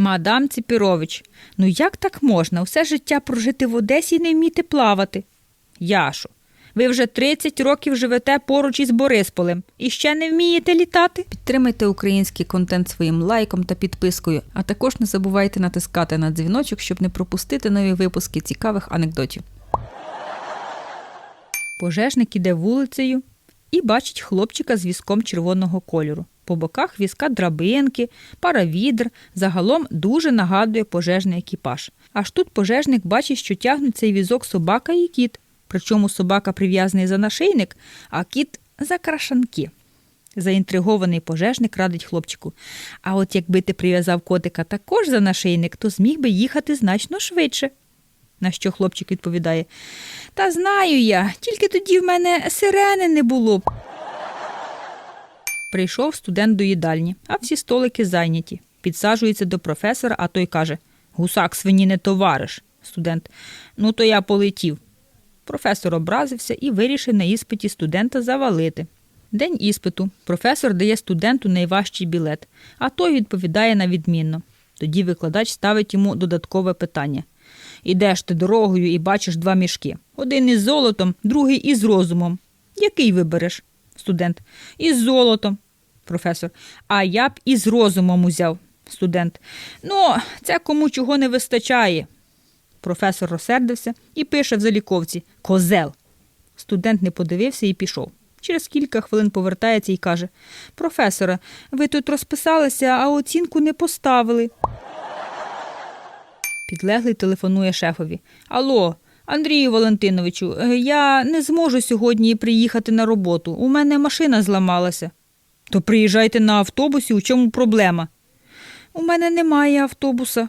Мадам Ціпірович, ну як так можна все життя прожити в Одесі і не вміти плавати? Яшо, ви вже 30 років живете поруч із Борисполем і ще не вмієте літати? Підтримайте український контент своїм лайком та підпискою, а також не забувайте натискати на дзвіночок, щоб не пропустити нові випуски цікавих анекдотів. Пожежник іде вулицею і бачить хлопчика з візком червоного кольору. По боках візка драбинки, пара відр, загалом дуже нагадує пожежний екіпаж. Аж тут пожежник бачить, що тягнуть цей візок собака і кіт. Причому собака прив'язаний за нашийник, а кіт за крашанки. Заінтригований пожежник радить хлопчику. А от якби ти прив'язав котика також за нашийник, то зміг би їхати значно швидше. На що хлопчик відповідає: Та знаю я, тільки тоді в мене сирени не було. б». Прийшов студент до їдальні, а всі столики зайняті. Підсаджується до професора, а той каже: Гусак свині не товариш. Студент. Ну, то я полетів. Професор образився і вирішив на іспиті студента завалити. День іспиту. Професор дає студенту найважчий білет, а той відповідає на відмінно. Тоді викладач ставить йому додаткове питання. Ідеш ти дорогою і бачиш два мішки. Один із золотом, другий із розумом. Який вибереш? Студент. Із золотом. Професор. А я б із розумом узяв. Студент. Ну, це кому чого не вистачає. Професор розсердився і пише в заліковці Козел. Студент не подивився і пішов. Через кілька хвилин повертається і каже Професоре, ви тут розписалися, а оцінку не поставили. Підлеглий телефонує шефові. Алло, Андрію Валентиновичу, е, я не зможу сьогодні приїхати на роботу. У мене машина зламалася. То приїжджайте на автобусі, у чому проблема? У мене немає автобуса.